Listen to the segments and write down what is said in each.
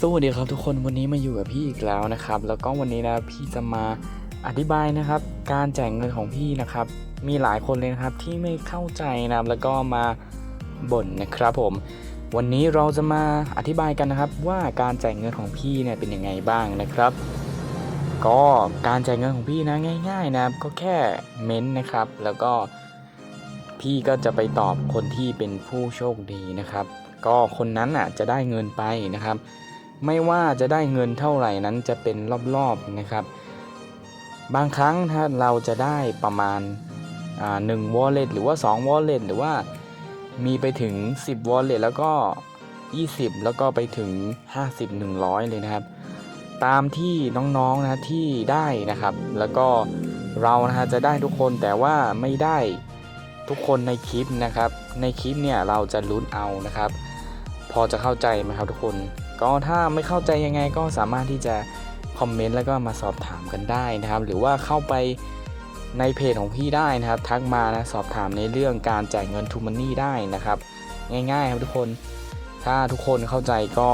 สวัสดีครับทุกคนวันนี้มาอยู่กับพี่อีกแล้วนะครับ แล้วก็วันนี้นะพี่จะมาอธิบายนะครับ การแจกเงินของพี่นะครับ มีหลายคนเลยนะครับที่ไม่เข้าใจนะแล้วก็มาบ่นนะครับผม วันนี้เราจะมาอธิบายกันนะครับ ว่าการแจกเงินของพี่เนี่ยเป็นยังไงบ้างนะครับ ก็การแจกเงินของพี่นะง่าย ๆ นะครับ ก็แค่เม้นต์นะครับ แล้วก็พี่ก็จะไปตอบคนที่เป็นผู้โชคดีนะครับ ก็คนนั้นอะจะได้เงินไปนะครับ ไม่ว่าจะได้เงินเท่าไหร่นั้นจะเป็นรอบๆนะครับ บางครั้งถ้าเราจะได้ประมาณาหนึ่ง wallet หรือว่า 2 wallet หรือว่ามีไปถึง 10 wallet แล้วก็ 20 แล้วก็ไปถึง 50 100 เลยนะครับ ตามที่น้องๆนะที่ได้นะครับ แล้วก็เรานะฮะจะได้ทุกคนแต่ว่าไม่ได้ทุกคนในคลิปนะครับ ในคลิปเนี่ยเราจะลุ้นเอานะครับ พอจะเข้าใจไหมครับทุกคน ก็ถ้าไม่เข้าใจยังไงก็สามารถที่จะคอมเมนต์แล้วก็มาสอบถามกันได้นะครับ หรือว่าเข้าไปในเพจของพี่ได้นะครับ ทักมานะสอบถามในเรื่องการจ่ายเงินทูมันนี่ได้นะครับ ง่ายๆครับทุกคนถ้าทุกคนเข้าใจก็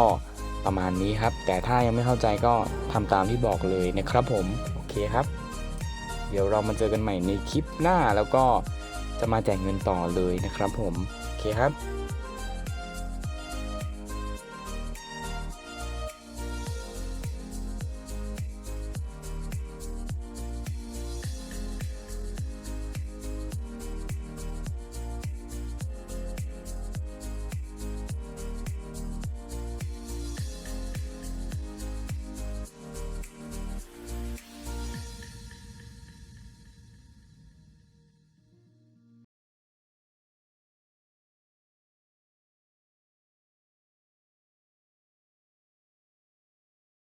ประมาณนี้ครับ แต่ถ้ายังไม่เข้าใจก็ทำตามที่บอกเลยนะครับผม โอเคครับ เดี๋ยวเรามาเจอกันใหม่ในคลิปหน้าแล้วก็จะมาแจกเงินต่อเลยนะครับผม โอเคครับ